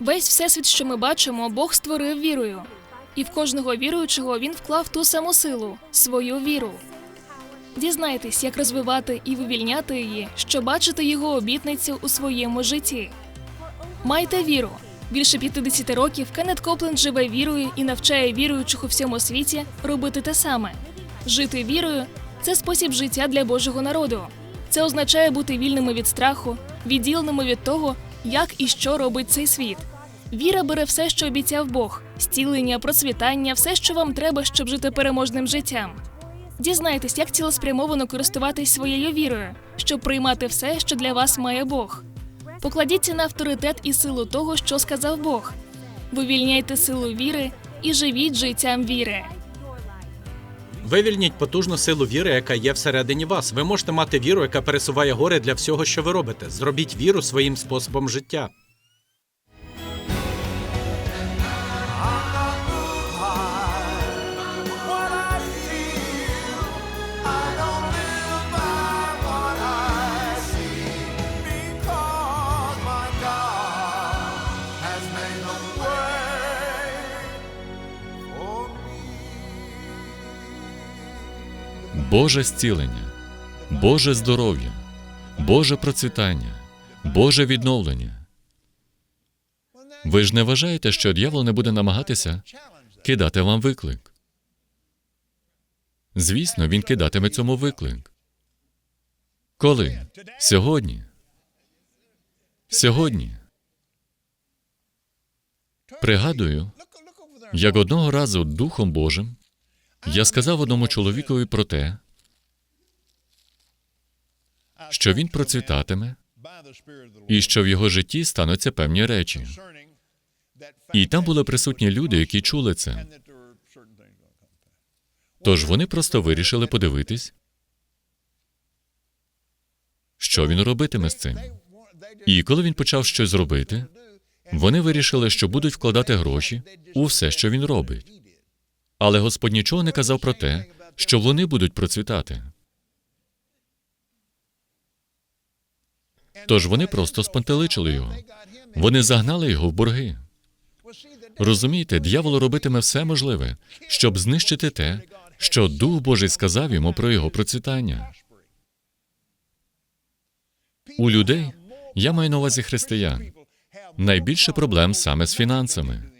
Весь всесвіт, що ми бачимо, Бог створив вірою. І в кожного віруючого він вклав ту саму силу свою віру. Дізнайтесь, як розвивати і вивільняти її, щоб бачити його обітницю у своєму житті. Майте віру. Більше 50 років Кеннет Копленд живе вірою і навчає віруючих у всьому світі робити те саме. Жити вірою це спосіб життя для Божого народу. Це означає бути вільними від страху, відділеними від того, як і що робить цей світ. Віра бере все, що обіцяв Бог: зцілення, процвітання, все, що вам треба, щоб жити переможним життям. Дізнайтесь, як цілеспрямовано користуватись своєю вірою, щоб приймати все, що для вас має Бог. Покладіться на авторитет і силу того, що сказав Бог. Вивільняйте силу віри і живіть життям віри. Вивільніть потужну силу віри, яка є всередині вас. Ви можете мати віру, яка пересуває гори для всього, що ви робите. Зробіть віру своїм способом життя. Боже зцілення, Боже здоров'я, Боже процвітання, Боже відновлення. Ви ж не вважаєте, що дьявол не буде намагатися кидати вам виклик? Звісно, він кидатиме цьому виклик. Коли? Сьогодні. Сьогодні. Пригадую, як одного разу Духом Божим я сказав одному чоловікові про те, що він процвітатиме і що в його житті стануться певні речі. І там були присутні люди, які чули це. Тож вони просто вирішили подивитись, що він робитиме з цим. І коли він почав щось робити, вони вирішили, що будуть вкладати гроші у все, що він робить. Але Господь нічого не казав про те, що вони будуть процвітати. Тож вони просто спантеличили його. Вони загнали його в борги. Розумієте, дьявол робитиме все можливе, щоб знищити те, що Дух Божий сказав йому про його процвітання. У людей, я маю на увазі християн, найбільше проблем саме з фінансами.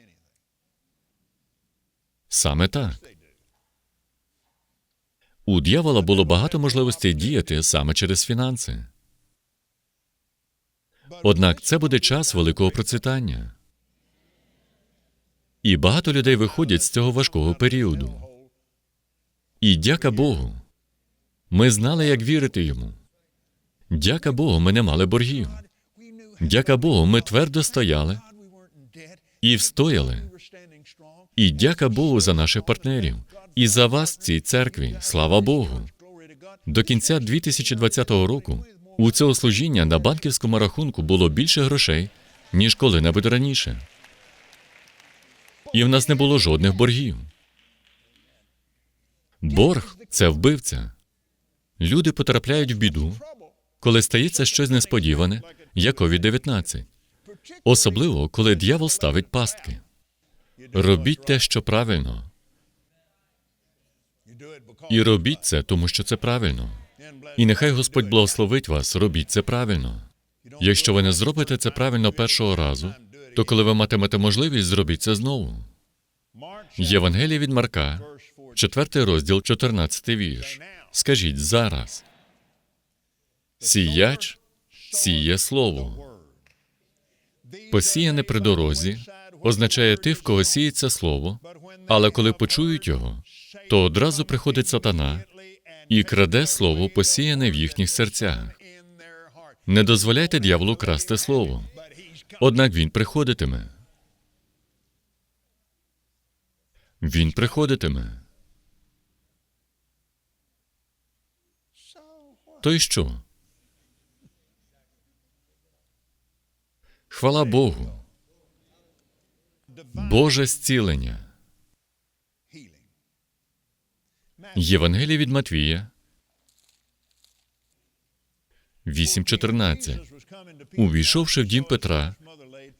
Саме так. У дьявола було багато можливостей діяти саме через фінанси. Однак це буде час великого процвітання. І багато людей виходять з цього важкого періоду. І дяка Богу. Ми знали, як вірити йому. Дяка Богу, ми не мали боргів. Дяка Богу, ми твердо стояли і встояли. І дяка Богу за наших партнерів і за вас цій церкві. Слава Богу. До кінця 2020 року у цього служіння на банківському рахунку було більше грошей, ніж коли-небудь раніше. І в нас не було жодних боргів. Борг це вбивця. Люди потрапляють в біду, коли стається щось несподіване, як COVID-19. Особливо, коли дьявол ставить пастки. Робіть те, що правильно. І робіть це, тому що це правильно. І нехай Господь благословить вас, робіть це правильно. Якщо ви не зробите це правильно першого разу, то коли ви матимете можливість, зробіть це знову. Євангеліє від Марка, 4 розділ, 14 вірш. Скажіть зараз. Сіяч сіє слово. Посіяне при дорозі означає ти, в кого сіється слово, але коли почують його, то одразу приходить сатана і краде слово, посіяне в їхніх серцях. Не дозволяйте дьяволу красти слово. Однак він приходитиме. Він приходитиме. То й що? Хвала Богу. Боже зцілення. Євангеліє від Матвія 8.14. Увійшовши в дім Петра,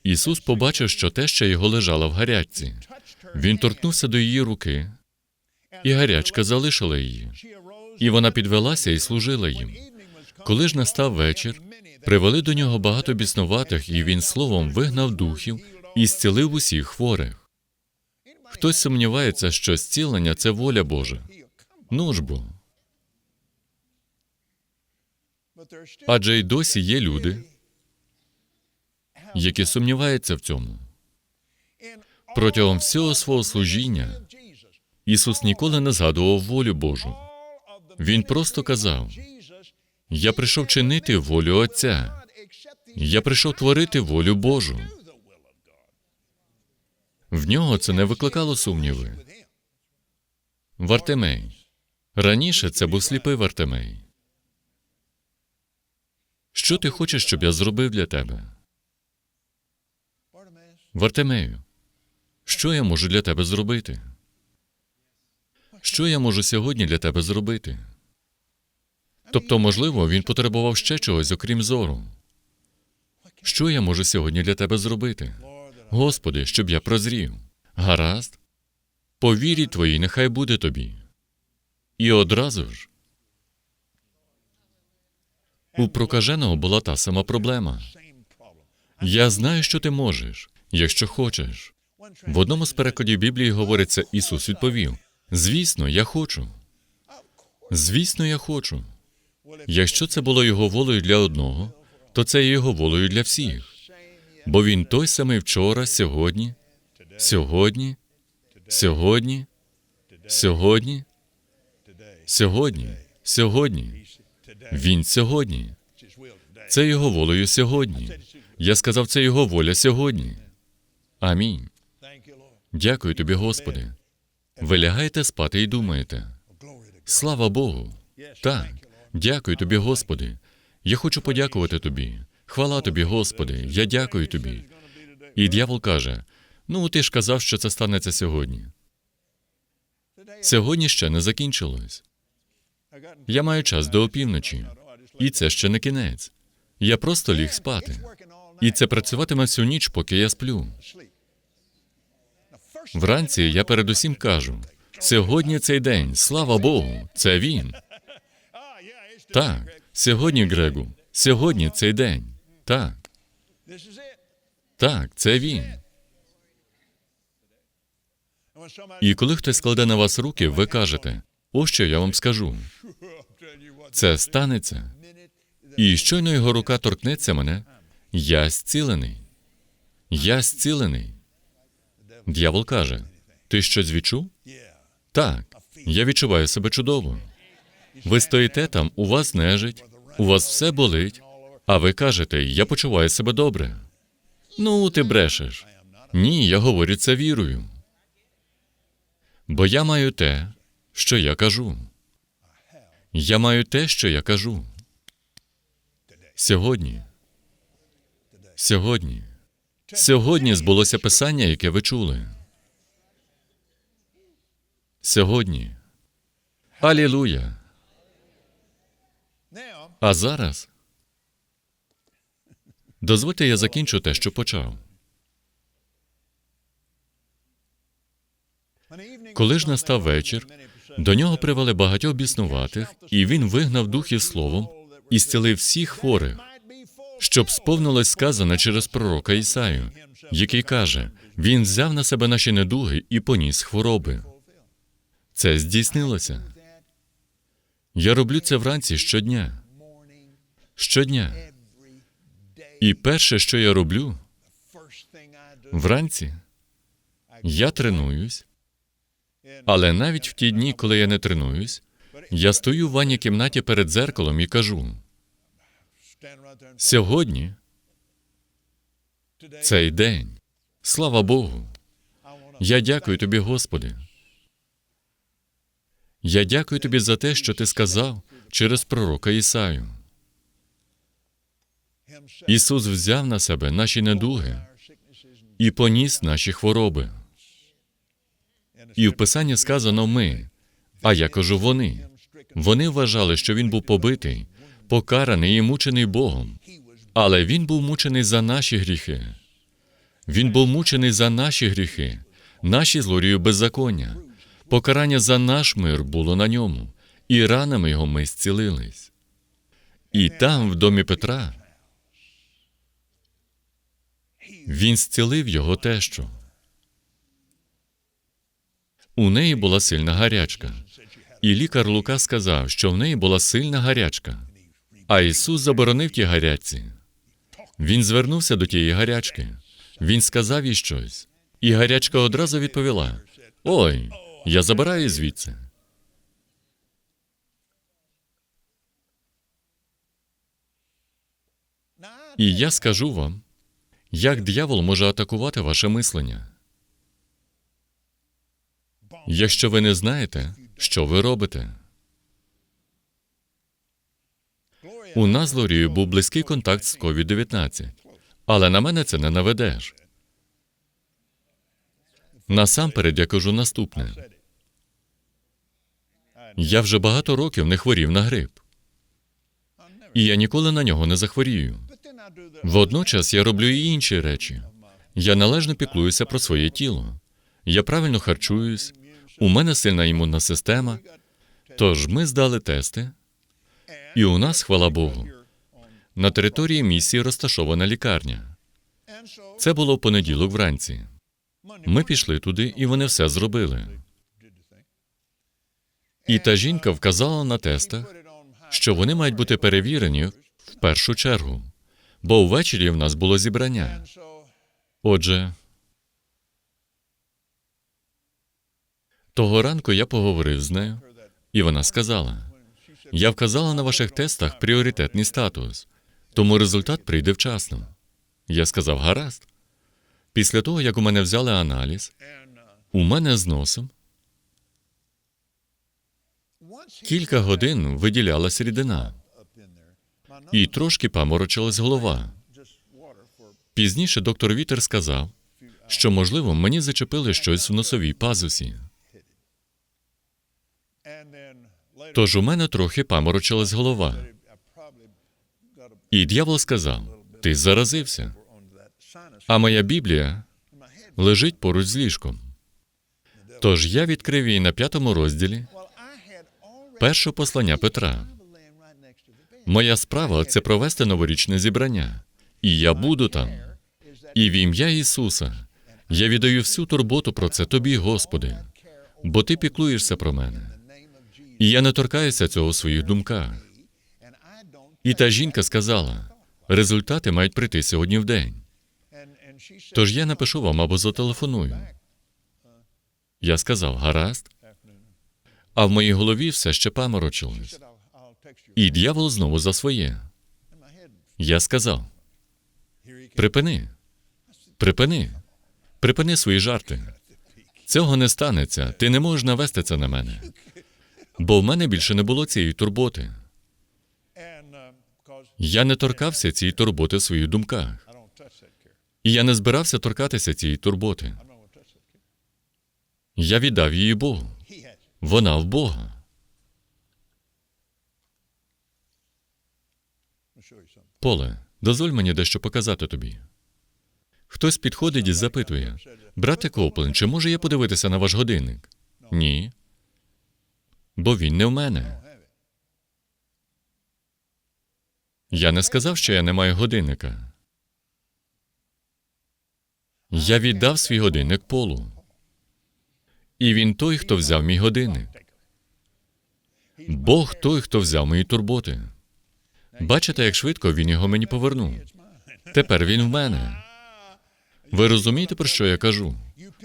Ісус побачив, що теща його лежала в гарячці. Він торкнувся до її руки, і гарячка залишила її. І вона підвелася і служила їм. Коли ж настав вечір, привели до нього багато біснуватих, і він словом вигнав духів і зцілив усіх хворих. Хтось сумнівається, що зцілення це воля Божа. Ну ж бо. Адже й досі є люди, які сумніваються в цьому. Протягом всього свого служіння Ісус ніколи не згадував волю Божу. Він просто казав: Я прийшов чинити волю Отця. Я прийшов творити волю Божу. В нього це не викликало сумніви. Вартемей. Раніше це був сліпий Вартемей. Що ти хочеш, щоб я зробив для тебе? Вартемею, що я можу для тебе зробити? Що я можу сьогодні для тебе зробити? Тобто, можливо, він потребував ще чогось, окрім зору. Що я можу сьогодні для тебе зробити? Господи, щоб я прозрів. Гаразд. По вірі твоїй нехай буде тобі. І одразу ж у прокаженого була та сама проблема. Я знаю, що ти можеш, якщо хочеш. В одному з перекладів Біблії говориться, Ісус відповів: Звісно, я хочу. Звісно, я хочу. Якщо це було його волею для одного, то це є його волею для всіх. Бо він той самий вчора, сьогодні, сьогодні, сьогодні, сьогодні, сьогодні, сьогодні. Він сьогодні. Це його волею сьогодні. Я сказав, це його воля сьогодні. Амінь. Дякую тобі, Господи. Ви лягаєте спати і думаєте. Слава Богу. Так. Дякую тобі, Господи. Я хочу подякувати тобі. Хвала тобі, Господи. Я дякую тобі. І дьявол каже: ну, ти ж казав, що це станеться сьогодні. Сьогодні ще не закінчилось. Я маю час до опівночі. І це ще не кінець. Я просто ліг спати. І це працюватиме всю ніч, поки я сплю. Вранці я передусім кажу: сьогодні цей день, слава Богу, це він. Так, сьогодні, Грегу, сьогодні цей день. Так, так, це він. І коли хтось складе на вас руки, ви кажете: ось що я вам скажу. Це станеться. І щойно його рука торкнеться мене, я зцілений. Я зцілений. Д'явол каже: Ти щось відчув? Так, я відчуваю себе чудово. Ви стоїте там, у вас нежить, у вас все болить, а ви кажете, я почуваю себе добре. Ну, ти брешеш. Ні, я говорю це вірою. Бо я маю те, що я кажу. Я маю те, що я кажу. Сьогодні. Сьогодні. Сьогодні збулося писання, яке ви чули. Сьогодні. Алілуя. А зараз дозвольте я закінчу те, що почав. Коли ж настав вечір, до нього привели багатьох біснуватих, і він вигнав духів словом і зцілив всіх хворих, щоб сповнилось сказане через пророка Ісаю, який каже: Він взяв на себе наші недуги і поніс хвороби. Це здійснилося. Я роблю це вранці щодня. Щодня. І перше, що я роблю, вранці я тренуюсь, але навіть в ті дні, коли я не тренуюсь, я стою в ванній кімнаті перед дзеркалом і кажу: сьогодні цей день. Слава Богу. Я дякую тобі, Господи. Я дякую тобі за те, що ти сказав через пророка Ісаю. Ісус взяв на себе наші недуги і поніс наші хвороби. І в Писанні сказано ми, а я кажу вони. Вони вважали, що він був побитий, покараний і мучений Богом, але він був мучений за наші гріхи. Він був мучений за наші гріхи, наші злорію беззаконня. Покарання за наш мир було на ньому, і ранами його ми зцілились. І там, в домі Петра, він зцілив його тещу. У неї була сильна гарячка. І лікар Лука сказав, що в неї була сильна гарячка. А Ісус заборонив тій гарячці. Він звернувся до тієї гарячки. Він сказав їй щось. І гарячка одразу відповіла: Ой, я забираю звідси. І я скажу вам, як диявол може атакувати ваше мислення. Якщо ви не знаєте, що ви робите. У нас з Лорією був близький контакт з COVID-19, але на мене це не наведеш. Насамперед я кажу наступне. Я вже багато років не хворів на грип, і я ніколи на нього не захворію. Водночас я роблю і інші речі. Я належно піклуюся про своє тіло. Я правильно харчуюсь, у мене сильна імунна система. Тож ми здали тести, і у нас, хвала Богу, на території місії розташована лікарня. Це було в понеділок вранці. Ми пішли туди, і вони все зробили. І та жінка вказала на тестах, що вони мають бути перевірені в першу чергу, бо ввечері в нас було зібрання. Отже, того ранку я поговорив з нею, і вона сказала: я вказала на ваших тестах пріоритетний статус, тому результат прийде вчасно. Я сказав: гаразд. Після того, як у мене взяли аналіз, у мене з носом кілька годин виділялась рідина, і трошки паморочилась голова. Пізніше доктор Вітер сказав, що, можливо, мені зачепили щось в носовій пазусі. Тож у мене трохи паморочилась голова. І дьявол сказав: Ти заразився. А моя Біблія лежить поруч з ліжком. Тож я відкрив її на п'ятому розділі перше послання Петра. Моя справа це провести новорічне зібрання, і я буду там. І в ім'я Ісуса я віддаю всю турботу про це тобі, Господи, бо ти піклуєшся про мене. І я не торкаюся цього у своїх думках. І та жінка сказала: результати мають прийти сьогодні в день. Тож я напишу вам або зателефоную. Я сказав, гаразд. А в моїй голові все ще паморочилось. І дьявол знову за своє. Я сказав: припини, припини, припини свої жарти. Цього не станеться. Ти не можеш навести це на мене. Бо в мене більше не було цієї турботи. Я не торкався цієї турботи в своїх думках. І я не збирався торкатися цієї турботи. Я віддав її Богу. Вона в Бога. Поле, дозволь мені дещо показати тобі. Хтось підходить і запитує: брате Коплен, чи можу я подивитися на ваш годинник? Ні. Бо він не в мене. Я не сказав, що я не маю годинника. Я віддав свій годинник полу. І він той, хто взяв мій годинник. Бог той, хто взяв мої турботи. Бачите, як швидко він його мені повернув. Тепер він в мене. Ви розумієте, про що я кажу?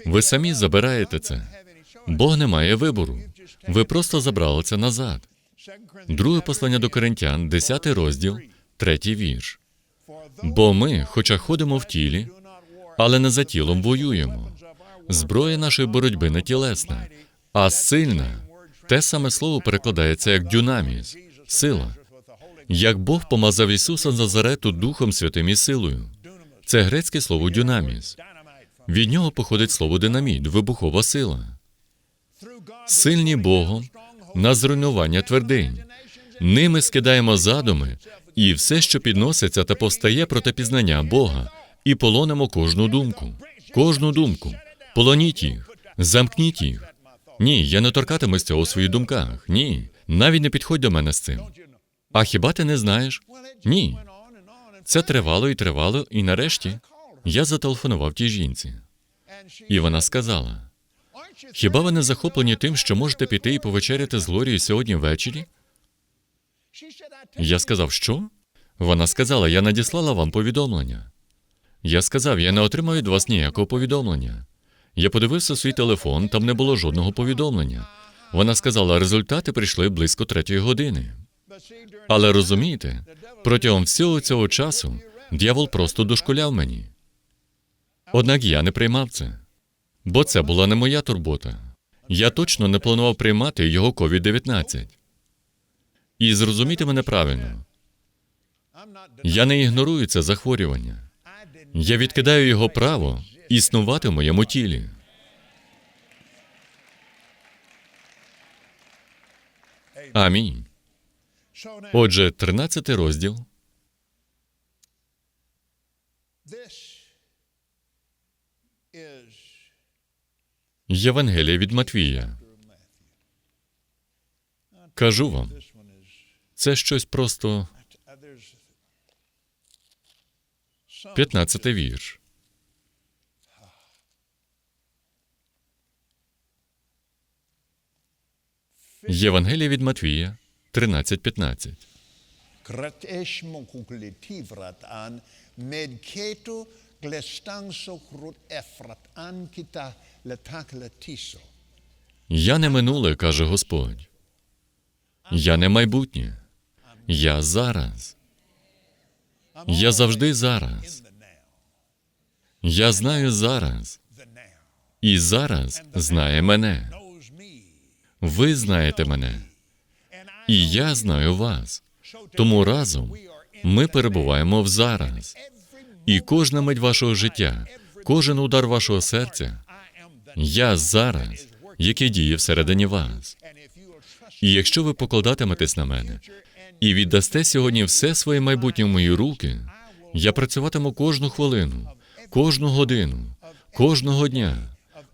Ви самі забираєте це. Бог не має вибору. Ви просто забрали це назад. Друге послання до Коринтян, 10 розділ, третій вірш. Бо ми, хоча ходимо в тілі, але не за тілом воюємо. Зброя нашої боротьби не тілесна, а сильна. Те саме слово перекладається як дюнаміс, сила. Як Бог помазав Ісуса Назарету Духом Святим і силою. Це грецьке слово дюнаміс. Від нього походить слово динаміт, вибухова сила. Сильні Богом на зруйнування твердинь. Ними скидаємо задуми і все, що підноситься та повстає проти пізнання Бога, і полонимо кожну думку, кожну думку. Полоніть їх, замкніть їх. Ні, я не торкатимусь цього у своїх думках. Ні, навіть не підходь до мене з цим. А хіба ти не знаєш? Ні. Це тривало і тривало, і нарешті я зателефонував тій жінці. І вона сказала: Хіба ви не захоплені тим, що можете піти і повечеряти з Глорією сьогодні ввечері? Я сказав, що? Вона сказала, я надіслала вам повідомлення. Я сказав, я не отримав від вас ніякого повідомлення. Я подивився свій телефон, там не було жодного повідомлення. Вона сказала, результати прийшли близько третьої години. Але розумієте, протягом всього цього часу дьявол просто дошкуляв мені. Однак я не приймав це, бо це була не моя турбота. Я точно не планував приймати його COVID-19. І зрозумійте мене правильно, я не ігнорую це захворювання. Я відкидаю його право існувати в моєму тілі. Амінь. Отже, 13 розділ. Євангелія від Матвія. Кажу вам, це щось просто uh, there's 15 вірш. Євангелія від Матвія 13.15. Kratesh mokukuletivrat an medketo glestangso krut efrat an kita. Я не минуле, каже Господь. Я не майбутнє. Я зараз. Я завжди зараз. Я знаю зараз. І зараз знає мене. Ви знаєте мене. І я знаю вас. Тому разом ми перебуваємо в зараз. І кожна мить вашого життя, кожен удар вашого серця, я зараз, який діє всередині вас. І якщо ви покладатиметесь на мене і віддасте сьогодні все своє майбутнє в мої руки, я працюватиму кожну хвилину, кожну годину, кожного дня,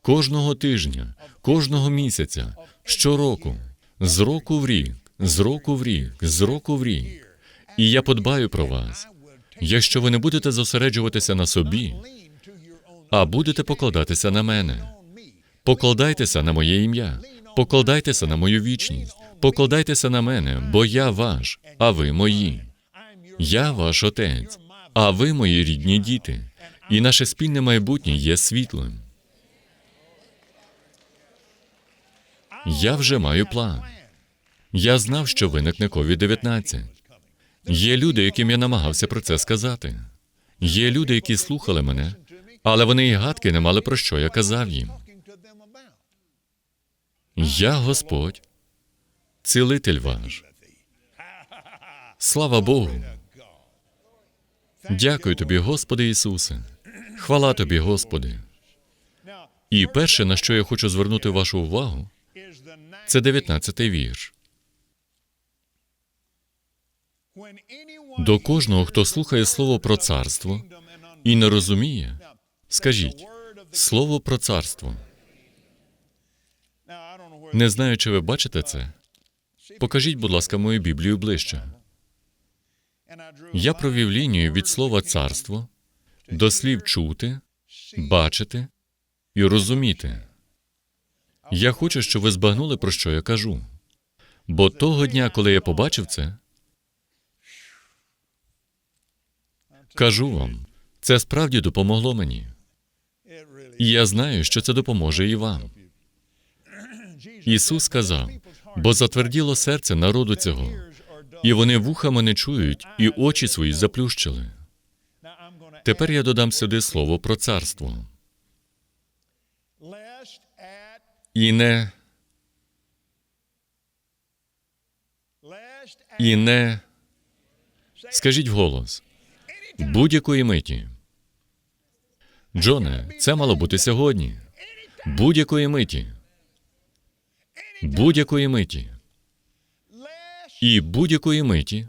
кожного тижня, кожного місяця, щороку, з року в рік, з року в рік, з року в рік. І я подбаю про вас. Якщо ви не будете зосереджуватися на собі, а будете покладатися на мене. Покладайтеся на моє ім'я, покладайтеся на мою вічність, покладайтеся на мене, бо я ваш, а ви мої. Я ваш отець, а ви мої рідні діти, і наше спільне майбутнє є світлим. Я вже маю план. Я знав, що виникне COVID-19. Є люди, яким я намагався про це сказати. Є люди, які слухали мене, але вони і гадки не мали про що я казав їм. Я Господь, цілитель ваш. Слава Богу. Дякую тобі, Господи Ісусе. Хвала тобі, Господи. І перше, на що я хочу звернути вашу увагу, це 19-й вірш. До кожного, хто слухає слово про царство і не розуміє, скажіть слово про царство. Не знаю, чи ви бачите це. Покажіть, будь ласка, мою Біблію ближче. Я провів лінію від слова царство до слів чути, бачити і розуміти. Я хочу, щоб ви збагнули, про що я кажу. Бо того дня, коли я побачив це, кажу вам, це справді допомогло мені. І я знаю, що це допоможе і вам. Ісус сказав, бо затверділо серце народу цього, і вони вухами не чують, і очі свої заплющили. Тепер я додам сюди слово про царство. І не, і не. Скажіть вголос. Будь-якої миті. Джоне, це мало бути сьогодні. Будь-якої миті. Будь-якої миті. І будь-якої миті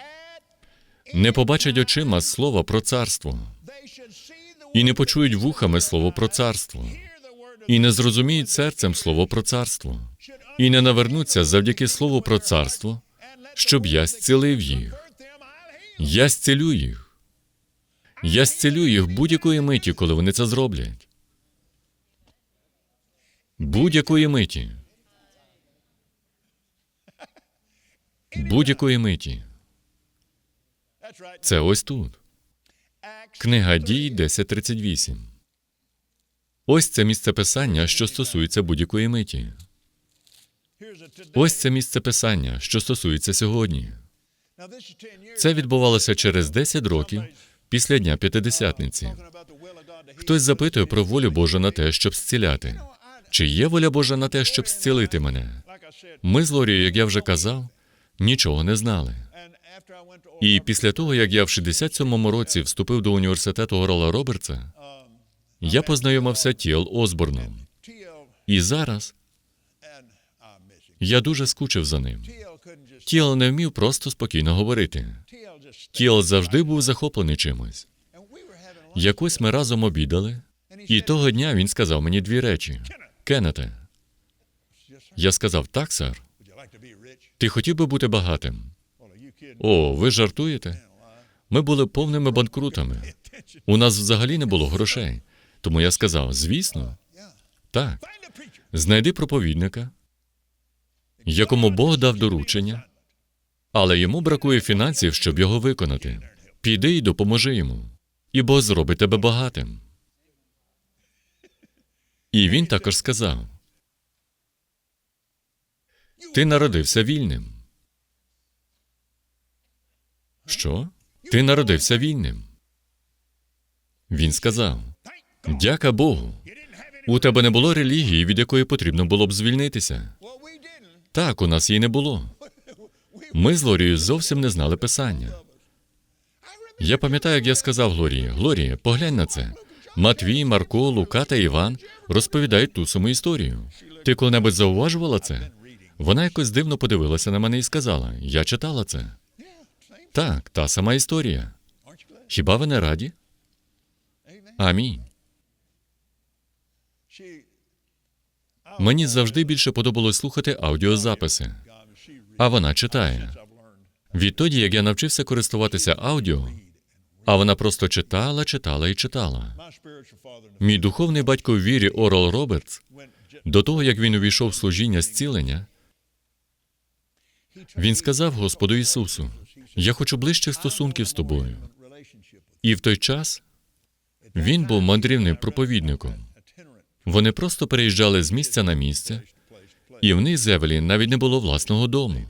не побачать очима слова про царство. і не почують вухами слово про царство, і не зрозуміють серцем слово про царство, і не навернуться завдяки слову про царство, щоб я зцілив їх. Я зцілю їх. Я зцілю їх будь-якої миті, коли вони це зроблять. Будь-якої миті. Будь-якої миті. Це ось тут. Книга дій 10.38. Ось це місце писання, що стосується будь-якої миті. Ось це місце писання, що стосується сьогодні. Це відбувалося через 10 років після Дня П'ятидесятниці. Хтось запитує про волю Божу на те, щоб зціляти. Чи є воля Божа на те, щоб зцілити мене? Ми з Лорією, як я вже казав, нічого не знали. І після того, як я в 67-му році вступив до університету Орла Робертса, я познайомився Тіл Осборном. І зараз я дуже скучив за ним. Тіл не вмів просто спокійно говорити. Тіл завжди був захоплений чимось. Якось ми разом обідали, і того дня він сказав мені дві речі. Кеннете, я сказав, так, сер. Ти хотів би бути багатим? О, ви жартуєте? Ми були повними банкрутами. У нас взагалі не було грошей. Тому я сказав: звісно, так. Знайди проповідника, якому Бог дав доручення, але йому бракує фінансів, щоб його виконати. Піди і допоможи йому, і Бог зробить тебе багатим. І він також сказав: Ти народився вільним. Що? Ти народився вільним. Він сказав: Дяка Богу. У тебе не було релігії, від якої потрібно було б звільнитися. Так, у нас її не було. Ми з Глорією зовсім не знали писання. Я пам'ятаю, як я сказав Глорії: Глорія, поглянь на це. Матвій, Марко, Лука та Іван розповідають ту саму історію. Ти коли-небудь зауважувала це? Вона якось дивно подивилася на мене і сказала: Я читала це. Так, та сама історія. Хіба ви не раді? Амінь. Мені завжди більше подобалось слухати аудіозаписи, а вона читає. Відтоді, як я навчився користуватися аудіо, а вона просто читала, читала і читала. Мій духовний батько в вірі Орел Робертс, до того як він увійшов в служіння зцілення, він сказав Господу Ісусу: Я хочу ближчих стосунків з тобою. І в той час він був мандрівним проповідником. Вони просто переїжджали з місця на місце, і в них з Евелін навіть не було власного дому.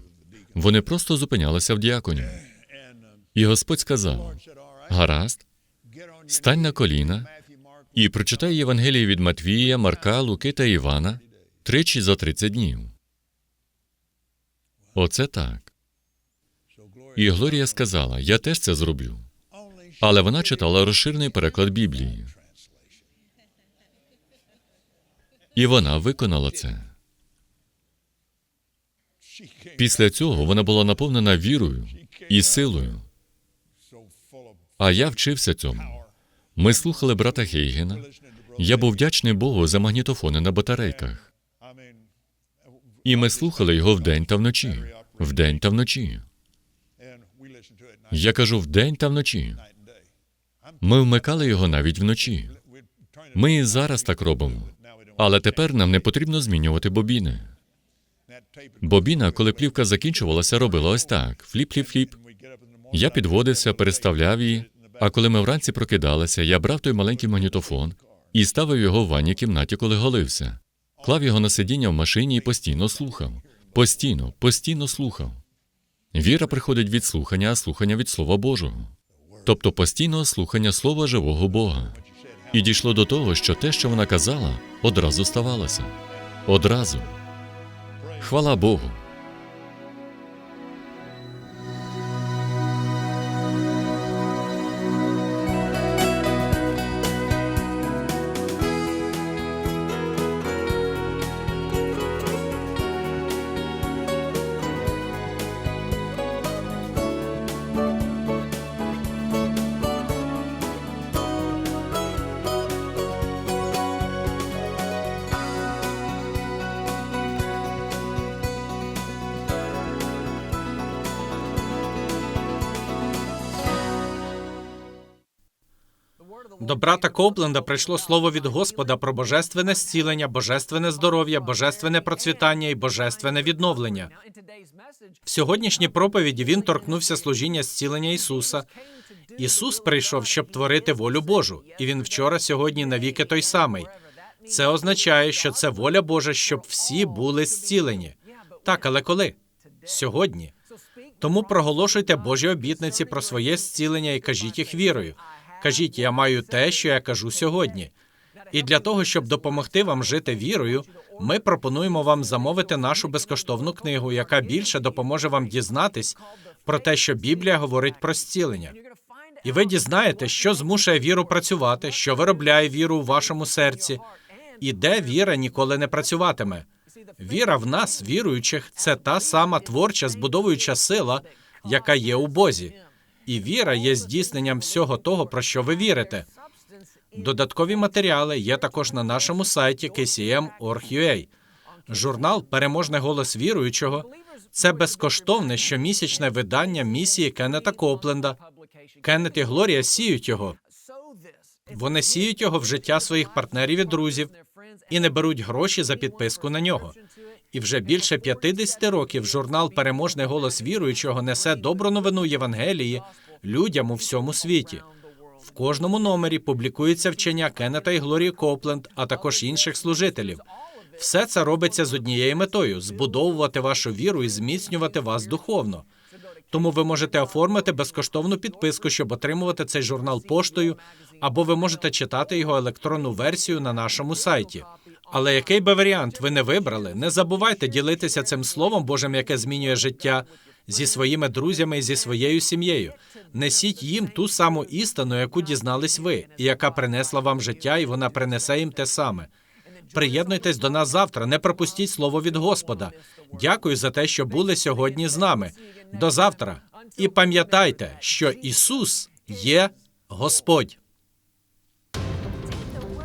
Вони просто зупинялися в діаконі. І Господь сказав: Гаразд, стань на коліна і прочитай Євангелії від Матвія, Марка, Луки та Івана тричі за 30 днів. Оце так. І Глорія сказала: Я теж це зроблю. Але вона читала розширений переклад Біблії. І вона виконала це. Після цього вона була наповнена вірою і силою. А я вчився цьому. Ми слухали брата Хейгена. Я був вдячний Богу за магнітофони на батарейках. І ми слухали його вдень та вночі. Вдень та вночі. Я кажу вдень та вночі. Ми вмикали його навіть вночі. Ми і зараз так робимо. Але тепер нам не потрібно змінювати бобіни. Бобіна, коли плівка закінчувалася, робила ось так: фліп-фліп-фліп. Я підводився, переставляв її. А коли ми вранці прокидалися, я брав той маленький магнітофон і ставив його в ванній кімнаті, коли голився. Клав його на сидіння в машині і постійно слухав. Постійно, постійно слухав. Віра приходить від слухання, а слухання від Слова Божого. Тобто постійного слухання Слова живого Бога. І дійшло до того, що те, що вона казала, одразу ставалося. Одразу. Хвала Богу. Копленда прийшло слово від Господа про божественне зцілення, божественне здоров'я, божественне процвітання і божественне відновлення. В сьогоднішній проповіді він торкнувся служіння зцілення Ісуса. Ісус прийшов, щоб творити волю Божу, і він вчора, сьогодні, навіки той самий. Це означає, що це воля Божа, щоб всі були зцілені. Так, але коли? Сьогодні. Тому проголошуйте Божі обітниці про своє зцілення і кажіть їх вірою. Кажіть, я маю те, що я кажу сьогодні. І для того, щоб допомогти вам жити вірою, ми пропонуємо вам замовити нашу безкоштовну книгу, яка більше допоможе вам дізнатись про те, що Біблія говорить про зцілення. І ви дізнаєте, що змушує віру працювати, що виробляє віру у вашому серці, і де віра ніколи не працюватиме. Віра в нас, віруючих, це та сама творча збудовуюча сила, яка є у Бозі. І віра є здійсненням всього того, про що ви вірите. Додаткові матеріали є також на нашому сайті kcm.org.ua. Журнал Переможний голос віруючого це безкоштовне щомісячне видання місії Кеннета Копленда. Кеннет і Глорія сіють його. Вони сіють його в життя своїх партнерів і друзів і не беруть гроші за підписку на нього. І вже більше 50 років журнал Переможний голос віруючого несе добру новину Євангелії людям у всьому світі. В кожному номері публікується вчення Кеннета і Глорії Копленд, а також інших служителів. Все це робиться з однією метою збудовувати вашу віру і зміцнювати вас духовно. Тому ви можете оформити безкоштовну підписку, щоб отримувати цей журнал поштою, або ви можете читати його електронну версію на нашому сайті. Але який би варіант ви не вибрали, не забувайте ділитися цим словом Божим, яке змінює життя, зі своїми друзями і зі своєю сім'єю. Несіть їм ту саму істину, яку дізнались ви, і яка принесла вам життя, і вона принесе їм те саме. Приєднуйтесь до нас завтра, не пропустіть слово від Господа. Дякую за те, що були сьогодні з нами. До завтра. І пам'ятайте, що Ісус є Господь.